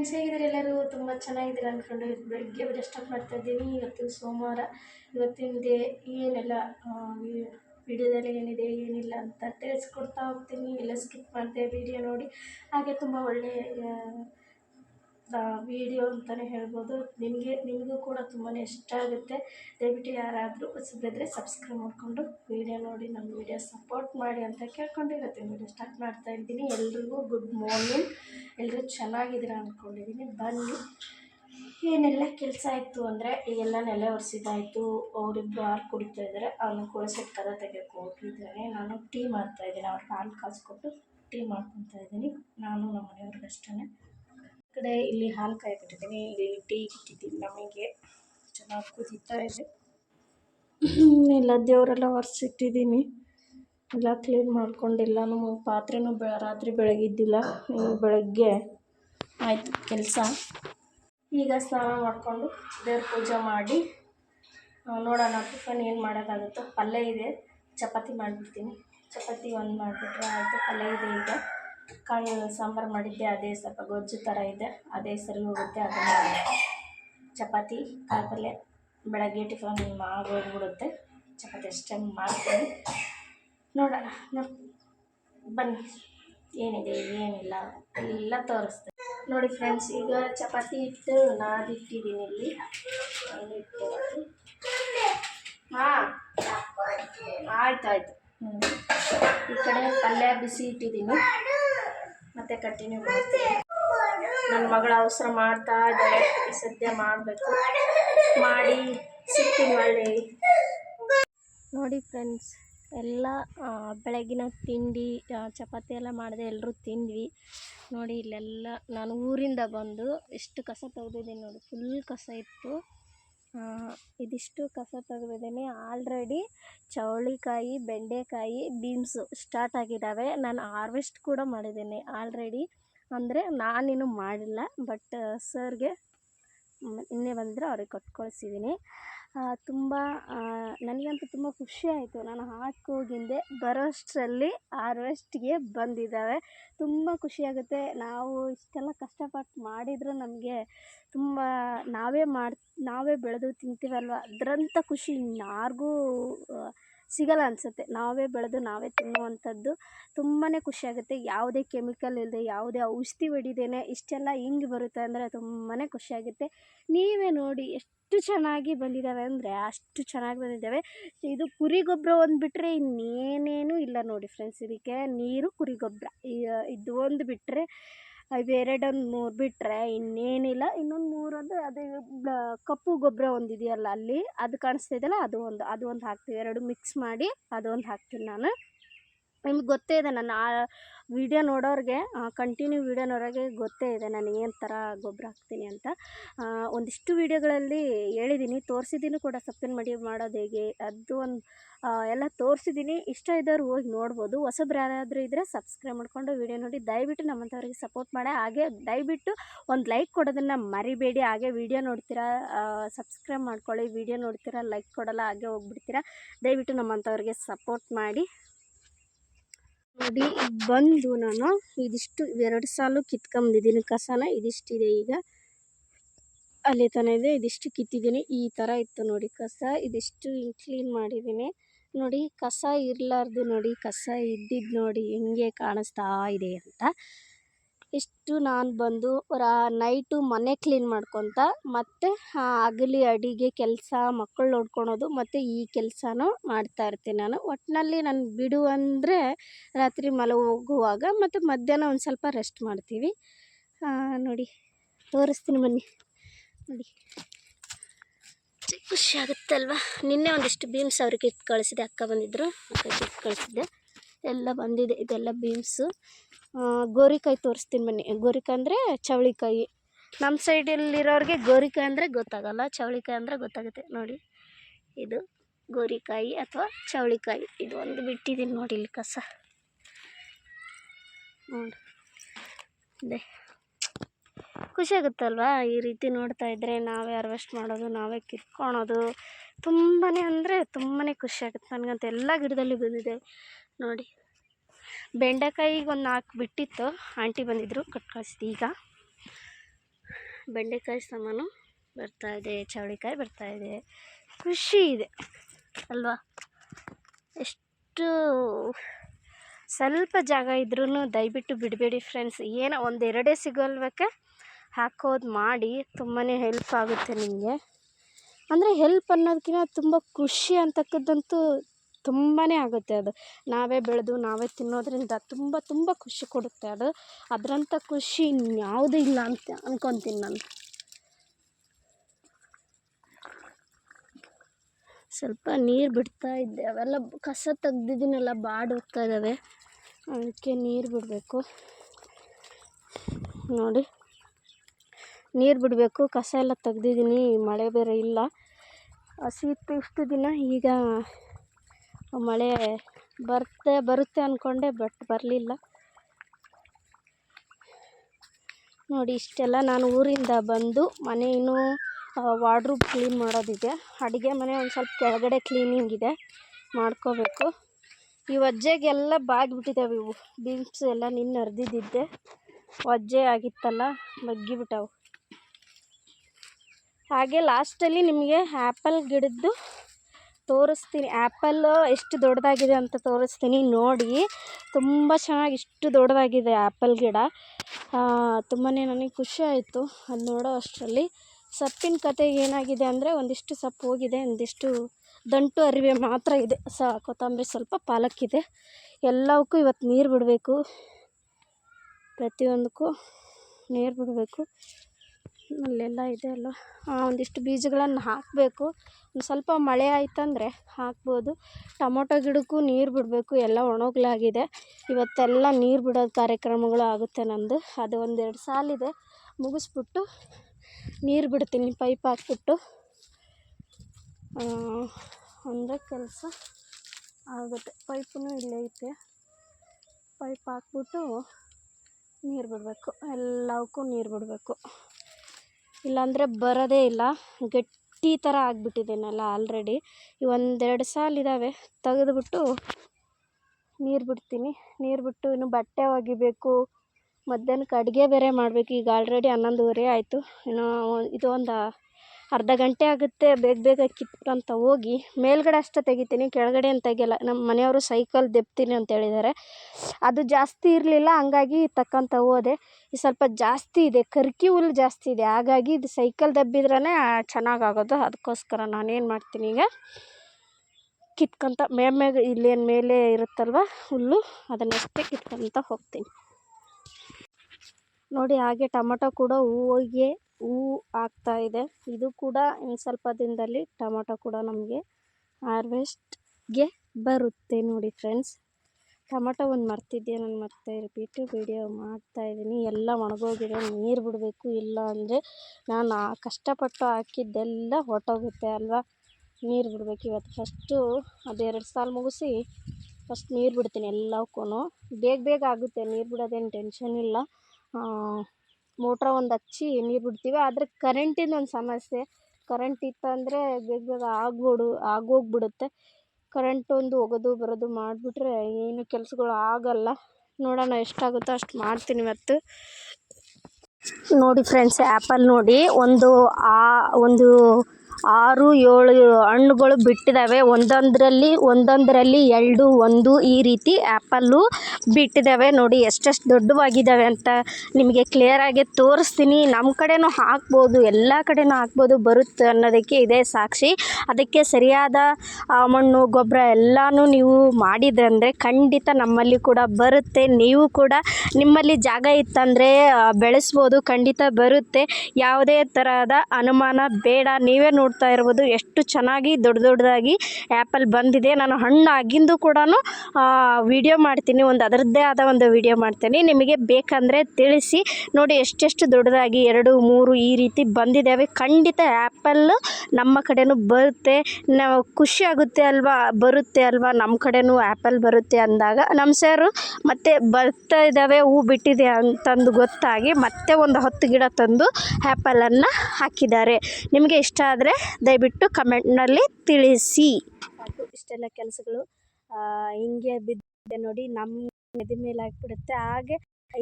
Friends ಹೇಗಿದ್ದಾರೆ ಎಲ್ಲರೂ? ತುಂಬ ಚೆನ್ನಾಗಿದ್ದೀರ ಅಂದ್ಕೊಂಡು ಬೆಳಗ್ಗೆ ಜಸ್ಟ್ ಅಪ್ ಮಾಡ್ತಾ ಇದ್ದೀನಿ. ಇವತ್ತು ಸೋಮವಾರ, ಇವತ್ತಿನ ಡೇ ಏನೆಲ್ಲ ವಿಡಿಯೋದಲ್ಲಿ ಏನಿದೆ, ಏನಿಲ್ಲ ಅಂತ ತಿಳಿಸ್ಕೊಡ್ತಾ ಹೋಗ್ತೀನಿ. ಎಲ್ಲ ಸ್ಕಿಪ್ ಮಾಡಿದೆ ವಿಡಿಯೋ ನೋಡಿ. ಹಾಗೆ ತುಂಬ ಒಳ್ಳೆಯ ವಿಡಿಯೋ ಅಂತಲೇ ಹೇಳ್ಬೋದು. ನಿಮಗೆ, ನಿಮಗೂ ಕೂಡ ತುಂಬಾ ಇಷ್ಟ ಆಗುತ್ತೆ. ದಯವಿಟ್ಟು ಯಾರಾದರೂ ಹೊಸಬ್ರಿದ್ರೆ ಸಬ್ಸ್ಕ್ರೈಬ್ ಮಾಡಿಕೊಂಡು ವೀಡಿಯೋ ನೋಡಿ, ನಮ್ಮ ವಿಡಿಯೋ ಸಪೋರ್ಟ್ ಮಾಡಿ ಅಂತ ಕೇಳ್ಕೊಂಡು ವೀಡಿಯೋ ಸ್ಟಾರ್ಟ್ ಮಾಡ್ತಾ ಇದ್ದೀನಿ. ಎಲ್ರಿಗೂ ಗುಡ್ ಮಾರ್ನಿಂಗ್ ಎಲ್ಲರೂ ಚೆನ್ನಾಗಿದ್ದೀರಾ ಅಂದ್ಕೊಂಡಿದ್ದೀನಿ ಬನ್ನಿ. ಏನೆಲ್ಲ ಕೆಲಸ ಇತ್ತು ಅಂದರೆ, ಈಗೆಲ್ಲ ನೆಲೆ ಒರೆಸಿದ್ದಾಯಿತು. ಅವರಿಬ್ಬರು ಹಾಲು ಕುಡಿತಾ ಇದ್ದಾರೆ. ಅವನು ಕುಳಿಸಿಟ್ಟು ಕದ ತೆಗೆಯೋಕೆ ಹೋಗಿದ್ದಾನೆ. ನಾನು ಟೀ ಮಾಡ್ತಾಯಿದ್ದೀನಿ ಅವ್ರಿಗೆ ಹಾಲು ಕಾಯಿಸ್ಕೊಟ್ಟು ಟೀ ಮಾಡ್ಕೊತಾ ಇದ್ದೀನಿ. ನಾನು ನಮ್ಮ ಮನೆಯವ್ರಿಗಷ್ಟೇ ಈ ಕಡೆ ಇಲ್ಲಿ ಹಾಲು ಕಾಯ್ಬಿಟ್ಟಿದ್ದೀನಿ. ಇಲ್ಲಿ ಟೀ ಇಟ್ಟಿದ್ದೀನಿ ನಮಗೆ. ಚೆನ್ನಾಗಿ ಕುದೀತಾ ಇದೆ. ಎಲ್ಲ ದೇವರೆಲ್ಲ ಒರೆಸಿಟ್ಟಿದ್ದೀನಿ. ಎಲ್ಲ ಕ್ಲೀನ್ ಮಾಡ್ಕೊಂಡಿಲ್ಲ ನಮ್ಮ ಪಾತ್ರೆನೂ ಬೆ, ರಾತ್ರಿ ಬೆಳಗಿದ್ದಿಲ್ಲ. ಬೆಳಗ್ಗೆ ಆಯಿತು ಕೆಲಸ. ಈಗ ಸ್ನಾನ ಮಾಡಿಕೊಂಡು ದೇವ್ರ ಪೂಜೆ ಮಾಡಿ ನೋಡೋಣ ಟಿಫನ್ ಏನು ಮಾಡೋದಾಗುತ್ತೋ. ಪಲ್ಯ ಇದೆ. ಚಪಾತಿ ಮಾಡಿಬಿಡ್ತೀನಿ. ಚಪಾತಿ ಒಂದು ಮಾಡಿಬಿಟ್ರೆ ಆಯಿತು. ಪಲ್ಯ ಇದೆ ಈಗ. ಕಾಳು ಸಾಂಬಾರು ಮಾಡಿದ್ದೆ, ಅದೇ ಸ್ವಲ್ಪ ಗೊಜ್ಜು ಥರ ಇದೆ, ಅದೇ ಸರಿ ಹೋಗುತ್ತೆ, ಅದನ್ನು ಚಪಾತಿ ಕಾಳು ಪಲ್ಯ ಬೆಳಗ್ಗೆ ಟಿಫನ್ ಆಗೋಗ್ಬಿಡುತ್ತೆ. ಚಪಾತಿ ಅಷ್ಟೇ ಮಾಡ್ತೀನಿ. ನೋಡೋಣ ನೋಡಿ ಬನ್ನಿ. ಏನಿದೆ, ಏನಿಲ್ಲ, ಎಲ್ಲ ತೋರಿಸ್ತೀನಿ. ನೋಡಿ ಫ್ರೆಂಡ್ಸ್ ಈಗ ಚಪಾತಿ ಹಿಟ್ಟು ನಾದಿಟ್ಟಿದ್ದೀನಿ ಇಲ್ಲಿ. ಇಟ್ಟು ಹಾಂ ಆಯ್ತು ಆಯಿತು ಹ್ಞೂ ಈ ಕಡೆ ಪಲ್ಯ ಬಿಸಿ ಇಟ್ಟಿದ್ದೀನಿ. ಮತ್ತೆ ಕಂಟಿನ್ಯೂ ಮಾಡ್ತೀನಿ. ನನ್ನ ಮಗಳ ಅವಸರ ಮಾಡ್ತಾ ಇದ್ದಾಳೆ. ಸದ್ಯ ಮಾಡಬೇಕು. ಮಾಡಿ, ಸಿಗ್ತೀನಿ ಒಳ್ಳೆ ನೋಡಿ ಫ್ರೆಂಡ್ಸ್ ಎಲ್ಲ ಬೆಳಗಿನ ತಿಂಡಿ ಚಪಾತಿ ಎಲ್ಲ ಮಾಡಿದೆ ಎಲ್ಲರೂ ತಿಂದ್ವಿ. ನೋಡಿ ಇಲ್ಲೆಲ್ಲ, ನಾನು ಊರಿಂದ ಬಂದು ಎಷ್ಟು ಕಸ ತೆಗ್ದಿದ್ದೀನಿ ನೋಡಿ ಫುಲ್ ಕಸ ಇತ್ತು. ಇದಿಷ್ಟು ಕಸ ತೆಗ್ದಿದ್ದೀನಿ. ಆಲ್ರೆಡಿ ಚೌಳಿಕಾಯಿ, ಬೆಂಡೆಕಾಯಿ ಬೀನ್ಸು ಸ್ಟಾರ್ಟ್ ಆಗಿದ್ದಾವೆ ನಾನು ಹಾರ್ವೆಸ್ಟ್ ಕೂಡ ಮಾಡಿದ್ದೀನಿ. ಆಲ್ರೆಡಿ ಅಂದರೆ ನಾನಿನ್ನೂ ಮಾಡಿಲ್ಲ ಬಟ್ ಸರ್ಗೆ ಇನ್ನೇ ಬಂದರೆ ಅವ್ರಿಗೆ ಕೊಟ್ಟು ತುಂಬ ನನಗಂತೂ ತುಂಬ ಖುಷಿ ಆಯಿತು. ನಾನು ಹಾಕಿ ಹೋಗಿಂದೆ ಬರೋಷ್ಟರಲ್ಲಿ ಹಾರ್ವೆಸ್ಟ್ಗೆ ಬಂದಿದ್ದಾವೆ. ತುಂಬ ಖುಷಿಯಾಗುತ್ತೆ ನಾವು ಇಷ್ಟೆಲ್ಲ ಕಷ್ಟಪಟ್ಟು ಮಾಡಿದರೂ ನಮಗೆ ತುಂಬ ನಾವೇ ಮಾಡಿ, ನಾವೇ ಬೆಳೆದು ತಿಂತೀವಲ್ವ? ಅದರಂಥ ಖುಷಿ ಇನ್ಯಾರಿಗೂ ಸಿಗಲ್ಲ ಅನಿಸುತ್ತೆ. ನಾವೇ ಬೆಳೆದು ನಾವೇ ತಿನ್ನುವಂಥದ್ದು ತುಂಬಾ ಖುಷಿಯಾಗುತ್ತೆ. ಯಾವುದೇ ಕೆಮಿಕಲ್ ಇಲ್ಲದೆ ಯಾವುದೇ ಔಷಧಿ ಹೊಡಿದೇನೆ ಇಷ್ಟೆಲ್ಲ ಹಿಂಗೆ ಬರುತ್ತೆ ಅಂದರೆ ತುಂಬಾ ಖುಷಿಯಾಗುತ್ತೆ. ನೀವೇ ನೋಡಿ ಎಷ್ಟು ಚೆನ್ನಾಗಿ ಬಂದಿದ್ದಾವೆ ಅಂದರೆ ಅಷ್ಟು ಚೆನ್ನಾಗಿ ಬಂದಿದ್ದಾವೆ ಇದು ಕುರಿ ಗೊಬ್ಬರ ಒಂದು ಬಿಟ್ಟರೆ ಇನ್ನೇನೇನೂ ಇಲ್ಲ ನೋಡಿ ಫ್ರೆಂಡ್ಸ್ ಇದಕ್ಕೆ. ನೀರು ಕುರಿ ಗೊಬ್ಬರ ಇದು ಒಂದು ಬಿಟ್ಟರೆ ಇವೆರಡೊಂದು ಮೂರು ಬಿಟ್ಟರೆ ಇನ್ನೇನಿಲ್ಲ. ಇನ್ನೊಂದು ಮೂರು ಅಂದರೆ ಅದು ಕಪ್ಪು ಗೊಬ್ಬರ ಒಂದು ಇದೆಯಲ್ಲ ಅಲ್ಲಿ, ಅದು ಕಾಣಿಸ್ತಾ ಇದೆಯಲ್ಲ, ಅದು ಒಂದು ಅದು ಒಂದು ಹಾಕ್ತೀವಿ. ಎರಡು ಮಿಕ್ಸ್ ಮಾಡಿ ಅದು ಒಂದು ಹಾಕ್ತೀನಿ ನಾನು. ನಿಮ್ಗೆ ಗೊತ್ತೇ ಇದೆ ನಾನು ಆ ವಿಡಿಯೋ ನೋಡೋರಿಗೆ ಕಂಟಿನ್ಯೂ ವಿಡಿಯೋ ನೋಡೋರಿಗೆ ಗೊತ್ತೇ ಇದೆ ನಾನು ಏನು ಥರ ಗೊಬ್ಬರ ಹಾಕ್ತೀನಿ ಅಂತ. ಒಂದಿಷ್ಟು ವಿಡಿಯೋಗಳಲ್ಲಿ ಹೇಳಿದ್ದೀನಿ ತೋರಿಸಿದ್ದೀನಿ ಕೂಡ ಸೊಪ್ಪಿನ ಮಡಿ ಮಾಡೋದು ಹೇಗೆ, ಅದು ಒಂದು ಎಲ್ಲ ತೋರಿಸಿದ್ದೀನಿ ಇಷ್ಟ ಇದ್ದವ್ರು ಹೋಗಿ ನೋಡ್ಬೋದು. ಹೊಸಬ್ರು ಯಾರಾದರೂ ಇದ್ದರೆ ಸಬ್ಸ್ಕ್ರೈಬ್ ಮಾಡ್ಕೊಂಡು ವಿಡಿಯೋ ನೋಡಿ. ದಯವಿಟ್ಟು ನಮ್ಮಂಥವ್ರಿಗೆ ಸಪೋರ್ಟ್ ಮಾಡಿ. ಹಾಗೆ ದಯವಿಟ್ಟು ಒಂದು ಲೈಕ್ ಕೊಡೋದನ್ನು ಮರಿಬೇಡಿ. ಹಾಗೆ ವಿಡಿಯೋ ನೋಡ್ತೀರಾ ಸಬ್ಸ್ಕ್ರೈಬ್ ಮಾಡ್ಕೊಳ್ಳಿ. ವಿಡಿಯೋ ನೋಡ್ತೀರಾ ಲೈಕ್ ಕೊಡೋಲ್ಲ, ಹಾಗೆ ಹೋಗ್ಬಿಡ್ತೀರಾ. ದಯವಿಟ್ಟು ನಮ್ಮಂಥವ್ರಿಗೆ ಸಪೋರ್ಟ್ ಮಾಡಿ. ನೋಡಿ, ಬಂದು ನಾನು ಇದಿಷ್ಟು ಎರಡು ಸಾಲು ಕಿತ್ಕೊಂಬಂದಿದ್ದೀನಿ ಕಸನ ಇದಿಷ್ಟಿದೆ ಈಗ. ಅಲ್ಲಿ ತನ ಇದೆ, ಇದಿಷ್ಟು ಕಿತ್ತಿದ್ದೀನಿ. ಈ ಥರ ಇತ್ತು ನೋಡಿ ಕಸ. ಇದಿಷ್ಟು ಕ್ಲೀನ್ ಮಾಡಿದ್ದೀನಿ. ನೋಡಿ, ಕಸ ಇರಲಾರ್ದು ನೋಡಿ, ಕಸ ಇದ್ದಿದ್ದು ನೋಡಿ ಹೆಂಗೆ ಕಾಣಿಸ್ತಾ ಇದೆ ಅಂತ. ಇಷ್ಟು ನಾನು ಬಂದು ರಾ, ನೈಟು ಮನೆ ಕ್ಲೀನ್ ಮಾಡ್ಕೊತ ಮತ್ತು ಹಗಲು ಅಡಿಗೆ ಕೆಲಸ ಮಕ್ಕಳು ನೋಡ್ಕೊಳೋದು ಮತ್ತು ಈ ಕೆಲಸನೂ ಮಾಡ್ತಾ ಇರ್ತೀನಿ ನಾನು. ಒಟ್ಟಿನಲ್ಲಿ ನಾನು ಬಿಡು ಅಂದರೆ ರಾತ್ರಿ ಮಲಗುವಾಗ ಮತ್ತು ಮಧ್ಯಾಹ್ನ ಒಂದು ಸ್ವಲ್ಪ ರೆಸ್ಟ್ ಮಾಡ್ತೀವಿ. ನೋಡಿ, ತೋರಿಸ್ತೀನಿ ಬನ್ನಿ. ನೋಡಿ. ಖುಷಿ ಆಗುತ್ತೆ ಅಲ್ವಾ? ನಿನ್ನೆ ಒಂದಿಷ್ಟು ಬೀಮ್ಸ್ ಅವ್ರಿಗೆ ಇಟ್ಟು ಕಳಿಸಿದೆ, ಅಕ್ಕ ಬಂದಿದ್ದರು ಅಕ್ಕ ಎಲ್ಲ ಬಂದಿದೆ, ಇದೆಲ್ಲ ಬೀಮ್ಸು ಗೋರಿಕಾಯಿ ತೋರಿಸ್ತೀನಿ ಬನ್ನಿ. ಗೋರಿಕಾಯಿ ಅಂದರೆ ಚವಳಿಕಾಯಿ. ನಮ್ಮ ಸೈಡಲ್ಲಿರೋರಿಗೆ ಗೋರಿಕಾಯಿ ಅಂದರೆ ಗೊತ್ತಾಗಲ್ಲ. ಚವಳಿಕಾಯಿ ಅಂದರೆ ಗೊತ್ತಾಗುತ್ತೆ. ನೋಡಿ, ಇದು ಗೋರಿಕಾಯಿ ಅಥವಾ ಚವಳಿಕಾಯಿ. ಇದು ಒಂದು ಬಿಟ್ಟಿದ್ದೀನಿ ನೋಡಿ ಇಲ್ಲಿ ಕಸ. ನೋಡಿ. ಅದೇ ಖುಷಿಯಾಗುತ್ತಲ್ವಾ ಈ ರೀತಿ ನೋಡ್ತಾ ಇದ್ದರೆ ನಾವೇ ಹಾರ್ವೆಸ್ಟ್ ಮಾಡೋದು, ನಾವೇ ಕಿತ್ಕೊಳೋದು. ತುಂಬಾ ಅಂದರೆ ತುಂಬಾ ಖುಷಿಯಾಗುತ್ತೆ ನನಗಂತೂ ಎಲ್ಲ ಗಿಡದಲ್ಲಿ ಬಂದಿದೆ. ನೋಡಿ. ಬೆಂಡೆಕಾಯಿಗೆ ಒಂದು ನಾಲ್ಕು ಬಿಟ್ಟಿತ್ತು. ಆಂಟಿ ಬಂದಿದ್ದರು ಕಟ್ ಕಳಿಸಿದ್ದು ಈಗ. ಬೆಂಡೆಕಾಯಿ ಸಾಮಾನು ಬರ್ತಾ ಇದೆ ಚವಳಿಕಾಯಿ ಬರ್ತಾ ಇದೆ. ಖುಷಿ ಇದೆ, ಅಲ್ವಾ? ಎಷ್ಟು ಸ್ವಲ್ಪ ಜಾಗ ಇದ್ರೂ ದಯವಿಟ್ಟು ಬಿಡಬೇಡಿ ಫ್ರೆಂಡ್ಸ್ ಏನೋ ಒಂದೆರಡೇ ಸಿಗೋಲ್ವಕ್ಕೆ ಹಾಕೋದು ಮಾಡಿ ತುಂಬಾ ಹೆಲ್ಪ್ ಆಗುತ್ತೆ ನಿಮಗೆ. ಅಂದರೆ ಹೆಲ್ಪ್ ಅನ್ನೋದಕ್ಕಿಂತ ತುಂಬ ಖುಷಿ ಅಂತಕ್ಕದ್ದಂತೂ ತುಂಬಾ ಆಗುತ್ತೆ ಅದು. ನಾವೇ ಬೆಳೆದು ನಾವೇ ತಿನ್ನೋದರಿಂದ ತುಂಬ ತುಂಬ ಖುಷಿ ಕೊಡುತ್ತೆ ಅದು. ಅದರಂಥ ಖುಷಿ ಇನ್ಯಾವುದೂ ಇಲ್ಲ ಅಂತ ಅಂದ್ಕೊತೀನಿ ನಾನು. ಸ್ವಲ್ಪ ನೀರು ಬಿಡ್ತಾ ಇದ್ದೆ. ಅವೆಲ್ಲ ಕಸ ತೆಗ್ದಿದ್ದೀನಲ್ಲ ಬಾಡ್ ಹೋಗ್ತಾ ಇದ್ದಾವೆ. ಅದಕ್ಕೆ ನೀರು ಬಿಡಬೇಕು. ನೋಡಿ. ನೀರು ಬಿಡಬೇಕು. ಕಸ ಎಲ್ಲ ತೆಗ್ದಿದ್ದೀನಿ. ಮಳೆ ಬೇರೆ ಇಲ್ಲ. ಹಸಿ ಇತ್ತು ಇಷ್ಟು ದಿನ. ಈಗ ಮಳೆ ಬರುತ್ತೆ ಬರುತ್ತೆ ಅಂದ್ಕೊಂಡೆ ಬಟ್ ಬರಲಿಲ್ಲ. ನೋಡಿ, ಇಷ್ಟೆಲ್ಲ ನಾನು ಊರಿಂದ ಬಂದು ಮನೆ ಇನ್ನೂ ವಾರ್ಡ್ರೂಬ್ ಕ್ಲೀನ್ ಮಾಡೋದಿದೆ. ಅಡುಗೆ ಮನೆ ಒಂದು ಸ್ವಲ್ಪ ಕೆಳಗಡೆ ಕ್ಲೀನಿಂಗ್ ಇದೆ. ಮಾಡ್ಕೋಬೇಕು. ಈ ಒಜ್ಜೆಗೆಲ್ಲ ಬಾಗಿಬಿಟ್ಟಿದ್ದಾವೆ ಇವು. ಬೀನ್ಸ್ ಎಲ್ಲ ನಿನ್ನೆ ಹರಿದಿದ್ದೆ ಒಜ್ಜೆ ಆಗಿತ್ತಲ್ಲ ಬಗ್ಗಿಬಿಟ್ಟವು ಹಾಗೆ ಲಾಸ್ಟಲ್ಲಿ ನಿಮಗೆ ಆ್ಯಪಲ್ ಗಿಡದ್ದು ತೋರಿಸ್ತೀನಿ. ಆ್ಯಪಲ್ ಎಷ್ಟು ದೊಡ್ಡದಾಗಿದೆ ಅಂತ ತೋರಿಸ್ತೀನಿ. ನೋಡಿ, ತುಂಬ ಚೆನ್ನಾಗಿ ಇಷ್ಟು ದೊಡ್ಡದಾಗಿದೆ ಆ್ಯಪಲ್ ಗಿಡ. ತುಂಬಾ ನನಗೆ ಖುಷಿ ಆಯಿತು ಅದು ನೋಡೋ ಅಷ್ಟರಲ್ಲಿ. ಸೊಪ್ಪಿನ ಕತೆ ಏನಾಗಿದೆ ಅಂದರೆ ಒಂದಿಷ್ಟು ಸೊಪ್ಪು ಹೋಗಿದೆ, ಒಂದಿಷ್ಟು ದಂಟು ಅರಿವೆ ಮಾತ್ರ ಇದೆ. ಸ, ಕೊತ್ತಂಬರಿ ಸ್ವಲ್ಪ ಪಾಲಕ್ಕಿದೆ. ಎಲ್ಲವಕ್ಕೂ ಇವತ್ತು ನೀರು ಬಿಡಬೇಕು. ಪ್ರತಿಯೊಂದಕ್ಕೂ ನೀರು ಬಿಡಬೇಕು. ಅಲ್ಲೆಲ್ಲ ಇದೆ ಅಲ್ಲ ಒಂದಿಷ್ಟು ಬೀಜಗಳನ್ನು ಹಾಕಬೇಕು. ಒಂದು ಸ್ವಲ್ಪ ಮಳೆ ಆಯ್ತಂದರೆ ಹಾಕ್ಬೋದು. ಟೊಮೊಟೊ ಗಿಡಕ್ಕೂ ನೀರು ಬಿಡಬೇಕು, ಎಲ್ಲ ಒಣಗಲಾಗಿದೆ. ಇವತ್ತೆಲ್ಲ ನೀರು ಬಿಡೋದು ಕಾರ್ಯಕ್ರಮಗಳು ಆಗುತ್ತೆ ನಂದು. ಅದು ಒಂದೆರಡು ಸಾಲಿದೆ. ಮುಗಿಸ್ಬಿಟ್ಟು ನೀರು ಬಿಡ್ತೀನಿ, ಪೈಪ್ ಹಾಕ್ಬಿಟ್ಟು. ಅಂದರೆ ಕೆಲಸ ಆಗುತ್ತೆ. ಪೈಪೂ ಇಲ್ಲೇ ಐತೆ. ಪೈಪ್ ಹಾಕ್ಬಿಟ್ಟು ನೀರು ಬಿಡಬೇಕು. ಎಲ್ಲವಕ್ಕೂ ನೀರು ಬಿಡಬೇಕು. ಇಲ್ಲಾಂದರೆ ಬರೋದೇ ಇಲ್ಲ. ಗಟ್ಟಿ ಥರ ಆಗಿಬಿಟ್ಟಿದೆ ನೆಲ ಆಲ್ರೆಡಿ ಒಂದೆರಡು ಸಾಲು ಇದ್ದಾವೆ ತೆಗೆದ್ಬಿಟ್ಟು ನೀರು ಬಿಡ್ತೀನಿ. ನೀರು ಬಿಟ್ಟು ಇನ್ನು ಬಟ್ಟೆ ಒಗಿಬೇಕು, ಮಧ್ಯಾಹ್ನಕ್ಕೆ ಅಡುಗೆ ಬೇರೆ ಮಾಡಬೇಕು. ಈಗ ಆಲ್ರೆಡಿ ಹನ್ನೊಂದುವರೆ ಆಯಿತು. ಇನ್ನು ಇದು ಒಂದು ಅರ್ಧ ಗಂಟೆ ಆಗುತ್ತೆ, ಬೇಗ ಬೇಗ ಕಿತ್ಕೊಂತ ಹೋಗಿ. ಮೇಲ್ಗಡೆ ಅಷ್ಟೇ ತೆಗಿತೀನಿ, ಕೆಳಗಡೆ ಏನು ತೆಗಿಯಲ್ಲ. ನಮ್ಮ ಮನೆಯವರು ಸೈಕಲ್ ದೆಪ್ತೀನಿ ಅಂತ ಹೇಳಿದ್ದಾರೆ. ಅದು ಜಾಸ್ತಿ ಇರಲಿಲ್ಲ, ಹಂಗಾಗಿ ತಕ್ಕಂತ ಹೋದೆ. ಈ ಸ್ವಲ್ಪ ಜಾಸ್ತಿ ಇದೆ, ಕರ್ಕಿ ಹುಲ್ಲು ಜಾಸ್ತಿ ಇದೆ. ಹಾಗಾಗಿ ಇದು ಸೈಕಲ್ ದಬ್ಬಿದ್ರೇ ಚೆನ್ನಾಗಾಗೋದು. ಅದಕ್ಕೋಸ್ಕರ ನಾನೇನು ಮಾಡ್ತೀನಿ ಈಗ, ಕಿತ್ಕೊಂತ ಮೇಮ್ಯಾಗ ಇಲ್ಲೇನು ಮೇಲೆ ಇರುತ್ತಲ್ವ ಹುಲ್ಲು, ಅದನ್ನಷ್ಟೇ ಕಿತ್ಕೊಂತ ಹೋಗ್ತೀನಿ. ನೋಡಿ, ಹಾಗೆ ಟೊಮೊಟೊ ಕೂಡ ಹೂವಿಗೆ ಹೂವು ಆಗ್ತಾ ಇದೆ. ಇದು ಕೂಡ ಇನ್ನು ಸ್ವಲ್ಪ ದಿನದಲ್ಲಿ ಟೊಮೊಟೊ ಕೂಡ ನಮಗೆ ಹಾರ್ವೆಸ್ಟ್ಗೆ ಬರುತ್ತೆ ನೋಡಿ ಫ್ರೆಂಡ್ಸ್ ಟೊಮೊಟೊ ಒಂದು ಮರ್ತಿದ್ದೆ ನಾನು ಮತ್ತೆ ರಿಪೀಟು ಮಾಡ್ತಾ ಇದ್ದೀನಿ. ಎಲ್ಲ ಒಣಗೋಗಿದೆ, ನೀರು ಬಿಡಬೇಕು ಇಲ್ಲ ಅಂದರೆ ನಾನು ಕಷ್ಟಪಟ್ಟು ಹಾಕಿದ್ದೆಲ್ಲ ಹೊರ್ಟೋಗುತ್ತೆ ಅಲ್ವಾ? ನೀರು ಬಿಡಬೇಕು ಇವತ್ತು ಫಸ್ಟು ಅದೆರಡು ಸಾಲು ಮುಗಿಸಿ ಫಸ್ಟ್ ನೀರು ಬಿಡ್ತೀನಿ ಎಲ್ಲವಕ್ಕೂ ಬೇಗ ಬೇಗ ಆಗುತ್ತೆ, ನೀರು ಬಿಡೋದೇನು ಟೆನ್ಷನ್ ಇಲ್ಲ. ಮೋಟ್ರ ಒಂದು ಹಚ್ಚಿ ನೀರು ಬಿಡ್ತೀವಿ. ಆದರೆ ಕರೆಂಟಿಂದು ಒಂದು ಸಮಸ್ಯೆ. ಕರೆಂಟ್ ಇತ್ತಂದರೆ ಬೇಗ ಬೇಗ ಆಗ್ಬಿಡು ಆಗೋಗ್ಬಿಡುತ್ತೆ. ಕರೆಂಟ್ ಒಂದು ಹೋಗೋದು ಬರೋದು ಮಾಡಿಬಿಟ್ರೆ ಏನು ಕೆಲ್ಸಗಳು ಆಗೋಲ್ಲ. ನೋಡೋಣ ಎಷ್ಟಾಗುತ್ತೋ ಅಷ್ಟು ಮಾಡ್ತೀನಿ ಇವತ್ತು. ನೋಡಿ ಫ್ರೆಂಡ್ಸ್ ಆ್ಯಪಲ್ಲಿ ನೋಡಿ ಒಂದು ಆ, ಒಂದು ಆರು, ಏಳು ಹಣ್ಣುಗಳು ಬಿಟ್ಟಿದ್ದಾವೆ ಒಂದೊಂದರಲ್ಲಿ ಒಂದೊಂದರಲ್ಲಿ ಎರಡು, ಒಂದು ಈ ರೀತಿ ಆ್ಯಪಲ್ಲು ಬಿಟ್ಟಿದ್ದಾವೆ ನೋಡಿ, ಎಷ್ಟೆಷ್ಟು ದೊಡ್ಡವಾಗಿದ್ದಾವೆ ಅಂತ ನಿಮಗೆ ಕ್ಲಿಯರಾಗಿ ತೋರಿಸ್ತೀನಿ. ನಮ್ಮ ಕಡೆನೂ ಹಾಕ್ಬೋದು, ಎಲ್ಲ ಕಡೆನೂ ಹಾಕ್ಬೋದು ಬರುತ್ತೆ ಅನ್ನೋದಕ್ಕೆ ಇದೇ ಸಾಕ್ಷಿ. ಅದಕ್ಕೆ ಸರಿಯಾದ ಮಣ್ಣು, ಗೊಬ್ಬರ ಎಲ್ಲನೂ ನೀವು ಮಾಡಿದ್ರೆ ಅಂದರೆ ಖಂಡಿತ ನಮ್ಮಲ್ಲಿ ಕೂಡ ಬರುತ್ತೆ. ನೀವು ಕೂಡ ನಿಮ್ಮಲ್ಲಿ ಜಾಗ ಇತ್ತಂದರೆ ಬೆಳೆಸ್ಬೋದು, ಖಂಡಿತ ಬರುತ್ತೆ. ಯಾವುದೇ ತರಹದ ಅನುಮಾನ ಬೇಡ. ನೀವೇ ನೋಡ್ತಾ ಇರ್ಬೋದು. ಎಷ್ಟು ಚೆನ್ನಾಗಿ, ದೊಡ್ಡ ದೊಡ್ಡದಾಗಿ ಆ್ಯಪಲ್ ಬಂದಿದೆ. ನಾನು ಹಣ್ಣು ಆಗಿಂದು ಕೂಡ ವಿಡಿಯೋ ಮಾಡ್ತೀನಿ. ಒಂದು ಅದರದ್ದೇ ಆದ ಒಂದು ವಿಡಿಯೋ ಮಾಡ್ತೀನಿ. ನಿಮಗೆ ಬೇಕಂದರೆ ತಿಳಿಸಿ. ನೋಡಿ, ಎಷ್ಟೆಷ್ಟು ದೊಡ್ಡದಾಗಿ ಎರಡು, ಮೂರು ಈ ರೀತಿ ಬಂದಿದ್ದಾವೆ. ಖಂಡಿತ ಆ್ಯಪಲ್ ನಮ್ಮ ಕಡೆನೂ ಬರುತ್ತೆ. ನಾವು ಖುಷಿ ಆಗುತ್ತೆ ಅಲ್ವಾ? ಬರುತ್ತೆ ಅಲ್ವಾ? ನಮ್ಮ ಕಡೆನೂ ಆ್ಯಪಲ್ ಬರುತ್ತೆ ಅಂದಾಗ. ನಮ್ಮ ಸರು ಮತ್ತೆ ಬರ್ತಾ ಇದ್ದಾವೆ. ಹೂ ಬಿಟ್ಟಿದೆ ಅಂತಂದು ಗೊತ್ತಾಗಿ ಮತ್ತೆ ಒಂದು ಹತ್ತು ಗಿಡ ತಂದು ಆ್ಯಪಲನ್ನು ಹಾಕಿದ್ದಾರೆ. ನಿಮಗೆ ಇಷ್ಟ ಆದರೆ ದಯವಿಟ್ಟು ಕಮೆಂಟ್ನಲ್ಲಿ ತಿಳಿಸಿ. ಇಷ್ಟೆಲ್ಲ ಕೆಲಸಗಳು ಹಿಂಗೆ ಬಿದ್ದಿದೆ ನೋಡಿ ನಮ್ಮ ಎದೆ ಮೇಲೆ ಆಗಿಬಿಡುತ್ತೆ. ಹಾಗೆ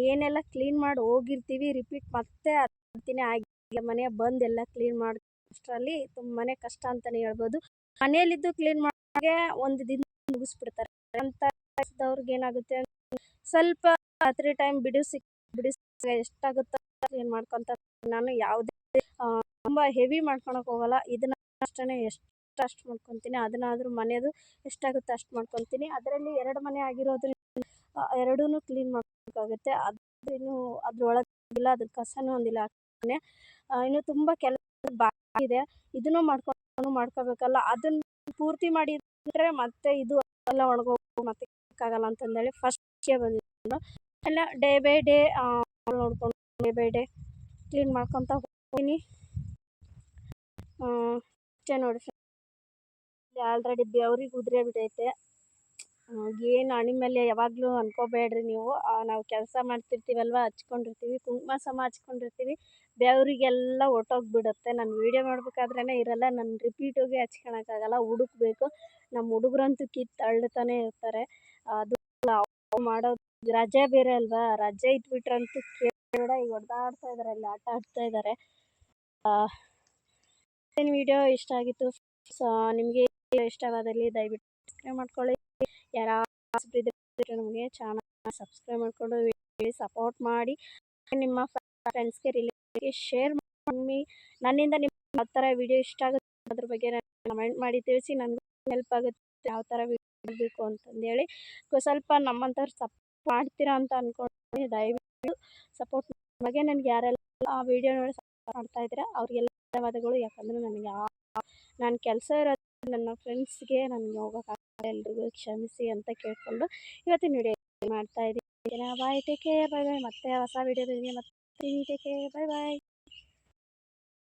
ಏನೆಲ್ಲ ಕ್ಲೀನ್ ಮಾಡಿ ಹೋಗಿರ್ತೀವಿ ರಿಪೀಟ್ ಮತ್ತೆ ಅದನ್ನೇ ಆಗಿ ಮನೆ ಬಂದು ಎಲ್ಲ ಕ್ಲೀನ್ ಮಾಡಿ, ಅಷ್ಟರಲ್ಲಿ ತುಂಬಾ ಕಷ್ಟ ಅಂತಲೇ ಹೇಳ್ಬೋದು. ಮನೆಯಲ್ಲಿದ್ದು ಕ್ಲೀನ್ ಮಾಡೋಕ್ಕೆ ಒಂದು ದಿನ ಮುಗಿಸ್ಬಿಡ್ತಾರೆ. ಅಂತ ಕೆಲಸದವ್ರಿಗೆ ಏನಾಗುತ್ತೆ ಸ್ವಲ್ಪ ರಾತ್ರಿ ಟೈಮ್ ಬಿಡಿಸಿ ಬಿಡಿಸ್ ಎಷ್ಟಾಗುತ್ತೋ ಕ್ಲೀನ್ ಮಾಡ್ಕೊತ ನಾನು ಯಾವುದೇ ತುಂಬ ಹೆವಿ ಮಾಡ್ಕೊಳಕ್ಕೆ ಹೋಗಲ್ಲ. ಇದನ್ನ ಅಷ್ಟೇ ಎಷ್ಟು ಅಷ್ಟು ಮಾಡ್ಕೊತೀನಿ. ಅದನ್ನಾದ್ರೂ ಮನೆಯದು ಎಷ್ಟಾಗುತ್ತೆ ಅಷ್ಟು ಮಾಡ್ಕೊತೀನಿ. ಅದರಲ್ಲಿ ಎರಡು ಮನೆ ಆಗಿರೋದ್ರಿಂದ ಎರಡೂ ಕ್ಲೀನ್ ಮಾಡ್ಬೇಕಾಗುತ್ತೆ ಅದು ಇನ್ನು ಅದ್ರೊಳಗೆ ಇಲ್ಲ, ಅದ್ರ ಕಸನೂ ಒಂದಿಲ್ಲ. ಹಾಕ್ತಾನೆ. ಇನ್ನು ತುಂಬಾ ಕೆಲಸ ಬಾಕಿ ಇದೆ. ಇದನ್ನು ಮಾಡ್ಕೊಂಡು ಮಾಡ್ಕೋಬೇಕಲ್ಲ. ಅದನ್ನ ಪೂರ್ತಿ ಮಾಡಿದರೆ ಮತ್ತೆ ಇದು ಎಲ್ಲ ಒಣಗೋಗಿ ಮತ್ತೆ ಆಗಲ್ಲ ಅಂತಂದೇಳಿ ಫಸ್ಟ್ಗೆ ಬಂದಿದ್ದು. ಎಲ್ಲ ಡೇ ಬೈ ಡೇ ನೋಡ್ಕೊಂಡು ಡೇ ಬೈ ಡೇ ಕ್ಲೀನ್ ಮಾಡ್ಕೊತ ಹೋಗ್ತೀನಿ. ಅಷ್ಟೇ ನೋಡಿ ಆಲ್ರೆಡಿ ಬೆವ್ರಿಗೆ ಉದುರೇ ಬಿಟ್ಟೈತೆ ಏನು ಹಣೆ ಮೇಲೆ ಯಾವಾಗಲೂ ಅನ್ಕೋಬೇಡ್ರಿ ನೀವು. ನಾವು ಕೆಲಸ ಮಾಡ್ತಿರ್ತೀವಲ್ವ, ಹಚ್ಕೊಂಡಿರ್ತೀವಿ, ಕುಂಕುಮ ಸಮ ಹಚ್ಕೊಂಡಿರ್ತೀವಿ. ಬೆವರಿಗೆಲ್ಲ ಹೊರ್ಟೋಗ್ಬಿಡುತ್ತೆ ನಾನು ವೀಡಿಯೋ ಮಾಡ್ಬೇಕಾದ್ರೇ ಇರಲ್ಲ, ನಾನು ರಿಪೀಟ್ ಹೋಗಿ ಹಚ್ಕೊಳಕ್ಕಾಗಲ್ಲ ಹುಡುಕ್ಬೇಕು ನಮ್ಮ ಹುಡುಗರಂತೂ ಕಿತ್ತು ಅಳ್ತಾನೆ ಇರ್ತಾರೆ. ಅದು ಮಾಡೋದು ರಜೆ ಬೇರೆ ಅಲ್ವಾ? ರಜೆ ಇದ್ಬಿಟ್ರಂತೂ ಕೇಳಬೇಡ ಈಗ ಹೊಡೆದಾಡ್ತಾ ಇದ್ದಾರೆ ಅಲ್ಲಿ ಆಟ ಆಡ್ತಾ ಇದ್ದಾರೆ ವಿಡಿಯೋ ಇಷ್ಟ ಆಗಿತ್ತು? ಸೊ ನಿಮಗೆ ಇಷ್ಟವಾದಲ್ಲಿ ದಯವಿಟ್ಟು ಸಬ್ಸ್ಕ್ರೈಬ್ ಮಾಡ್ಕೊಳ್ಳಿ. ಯಾರು ನಮಗೆ ಚಾನಲ್ ಸಬ್ಸ್ಕ್ರೈಬ್ ಮಾಡಿಕೊಂಡು ಸಪೋರ್ಟ್ ಮಾಡಿ. ನಿಮ್ಮ ಫ್ರೆಂಡ್ಸ್ಗೆ ರಿಲೇಟಿವ್ಗೆ ಶೇರ್ ಮಾಡಿ. ನನ್ನಿಂದ ನಿಮ್ಮ ಯಾವ ಥರ ವಿಡಿಯೋ ಇಷ್ಟ ಆಗುತ್ತೆ ಅದ್ರ ಬಗ್ಗೆ ಕಮೆಂಟ್ ಮಾಡಿ ತಿಳಿಸಿ. ನನಗೂ ಹೆಲ್ಪ್ ಆಗುತ್ತೆ ಯಾವ ಥರ ವಿಡಿಯೋ ಬೇಕು ಅಂತಂದೇಳಿ. ಸ್ವಲ್ಪ ನಮ್ಮಂಥವ್ರು ಸಪೋರ್ಟ್ ಮಾಡ್ತೀರಾ ಅಂತ ಅಂದ್ಕೊಂಡು ದಯವಿಟ್ಟು ಸಪೋರ್ಟ್ ಬಗ್ಗೆ ನನಗೆ ಯಾರೆಲ್ಲ ಆ ವಿಡಿಯೋ ನೋಡಿ ಸಪೋರ್ಟ್ ಮಾಡ್ತಾ ಇದ್ದೀರಾ, ಅವ್ರಿಗೆಲ್ಲ ಧನ್ಯವಾದಗಳು. ಯಾಕಂದ್ರೆ ನನಗೆ ನಾನು ಕೆಲಸ ಇರೋದು ನನ್ನ ಫ್ರೆಂಡ್ಸ್ಗೆ ನನಗೆ ಹೋಗೋಕ್ಕಾಗಲ್ಲ ಎಲ್ರಿಗೂ ಕ್ಷಮಿಸಿ ಅಂತ ಕೇಳಿಕೊಂಡು ಇವತ್ತಿನ ವಿಡಿಯೋ ಮಾಡ್ತಾ ಇದ್ದೀನಿ. Bye take care bye bye ಮತ್ತೆ ಹೊಸ ವಿಡಿಯೋದೊಂದಿಗೆ ಮತ್ತೆ ಟೇಕ್ ಕೇರ್ ಬೈ ಬಾಯ್